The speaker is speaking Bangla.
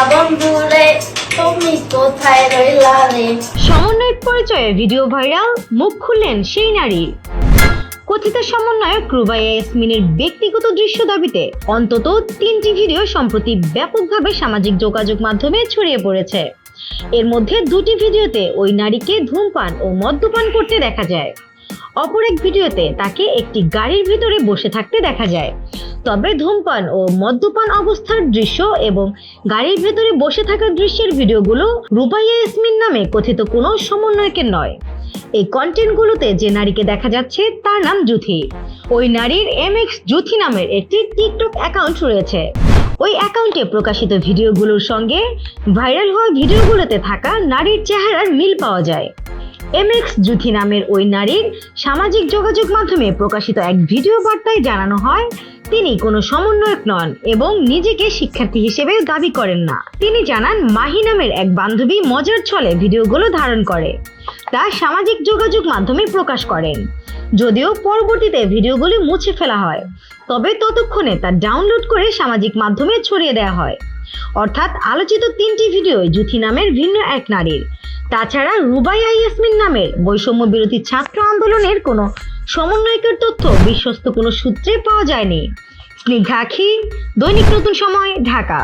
না বন্ধু রে তুমি কোথায় রইলা রে? সমন্বয়ক পরিচয়ে ভিডিও ভাইরাল, মুখ খুললেন সেই নারী। কথিত সমন্বয়ক রুবাইয়া ইয়াসমিনের ব্যক্তিগত দৃশ্য দাবিতে অন্তত তিনটি ভিডিও সম্প্রতি ব্যাপকভাবে সামাজিক যোগাযোগ মাধ্যমে ছড়িয়ে পড়েছে। এর মধ্যে দুটি ভিডিওতে ওই নারীকে ধূমপান ও মদ্যপান করতে দেখা যায়। অপর এক ভিডিওতে তাকে একটি গাড়ির ভিতরে বসে থাকতে দেখা যায়। তবে ধূমপান ও মদ্যপান অবস্থার দৃশ্য এবং গাড়ির ভেতরে বসে থাকার দৃশ্যের ভিডিওগুলো রুবাইয়া ইসমিন নামে কথিত কোনো সমন্বয়কে নয়। এই কন্টেন্টগুলোতে যে নারীকে দেখা যাচ্ছে তার নাম জুথি। ওই নারীর এম এক্স জুথি নামের একটি টিকটক অ্যাকাউন্ট রয়েছে। ওই অ্যাকাউন্টে প্রকাশিত ভিডিওগুলোর সঙ্গে ভাইরাল হওয়া ভিডিওগুলোতে থাকা নারীর চেহারার মিল পাওয়া যায়। এমএক্স জুথি নামের ওই নারীর সামাজিক যোগাযোগ মাধ্যমে প্রকাশিত এক ভিডিও বার্তায় জানানো হয় তিনি কোনো সমন্বয়ক নন এবং নিজেকে শিক্ষার্থী হিসেবে দাবি করেন না। তিনি জানান, মাহি নামের এক বান্ধবী মজার ছলে ভিডিওগুলো ধারণ করে, তা সামাজিক যোগাযোগ মাধ্যমে প্রকাশ করেন। যদিও পরবর্তীতে ভিডিওগুলি মুছে ফেলা হয়, তবে ততক্ষণে তা ডাউনলোড করে সামাজিক মাধ্যমে ছড়িয়ে দেওয়া হয়। অর্থাৎ আলোচিত তিনটি ভিডিও জুথি নামের ভিন্ন এক নারীর। তাছাড়া রুবাই ইয়াসমিন নামের বৈষম্য বিরোধী ছাত্র আন্দোলনের কোনো সমন্বয়কের তথ্য বিশ্বস্ত কোনো সূত্রে পাওয়া যায়নি। স্নিগ্ধা দৈনিক নতুন সময়, ঢাকা।